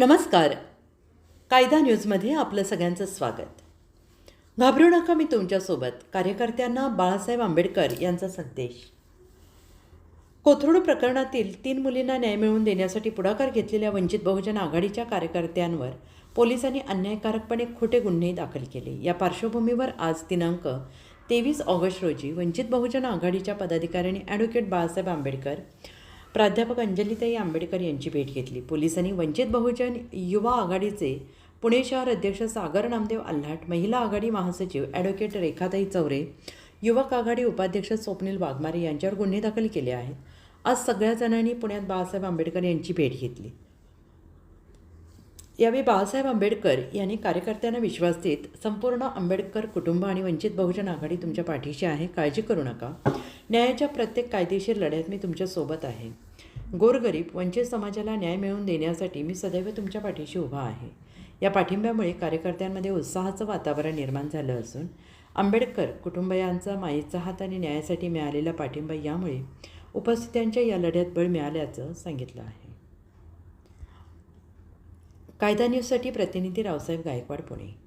नमस्कार. कायदा न्यूजमध्ये आपलं सगळ्यांचं स्वागत. घाबरू नका मी तुमच्यासोबत कार्यकर्त्यांना बाळासाहेब आंबेडकर यांचा संदेश. कोथरूड प्रकरणातील तीन मुलींना न्याय मिळवून देण्यासाठी पुढाकार घेतलेल्या वंचित बहुजन आघाडीच्या कार्यकर्त्यांवर पोलिसांनी अन्यायकारकपणे खोटे गुन्हे दाखल केले. या पार्श्वभूमीवर आज दिनांक तेवीस ऑगस्ट रोजी वंचित बहुजन आघाडीच्या पदाधिकाऱ्यांनी ॲडव्होकेट बाळासाहेब आंबेडकर प्राध्यापक अंजलीताई आंबेडकर यांची भेट घेतली. पोलिसांनी वंचित बहुजन युवा आघाडीचे पुणे शहर अध्यक्ष सागर नामदेव आल्हाट महिला आघाडी महासचिव ॲडव्होकेट रेखाताई चौरे युवक आघाडी उपाध्यक्ष स्वप्नील वाघमारे यांच्यावर गुन्हे दाखल केले आहेत. आज सगळ्या जणांनी पुण्यात बाळासाहेब आंबेडकर यांची भेट घेतली. यावेळी बाळासाहेब आंबेडकर यांनी कार्यकर्त्यांना विश्वास देत संपूर्ण आंबेडकर कुटुंब आणि वंचित बहुजन आघाडी तुमच्या पाठीशी आहे काळजी करू नका. न्यायाच्या प्रत्येक कायदेशीर लढ्यात मी तुमच्यासोबत आहे. गोरगरीब वंचित समाजाला न्याय मिळवून देण्यासाठी मी सदैव तुमच्या पाठीशी उभा आहे. या पाठिंब्यामुळे कार्यकर्त्यांमध्ये उत्साहाचं वातावरण निर्माण झालं असून आंबेडकर कुटुंबियांचा माईचा हात आणि न्यायासाठी मिळालेला पाठिंबा यामुळे उपस्थितांच्या या लढ्यात बळ मिळाल्याचं सांगितलं आहे. कायदा न्यूजसाठी प्रतिनिधी रावसाहेब गायकवाड पुणे.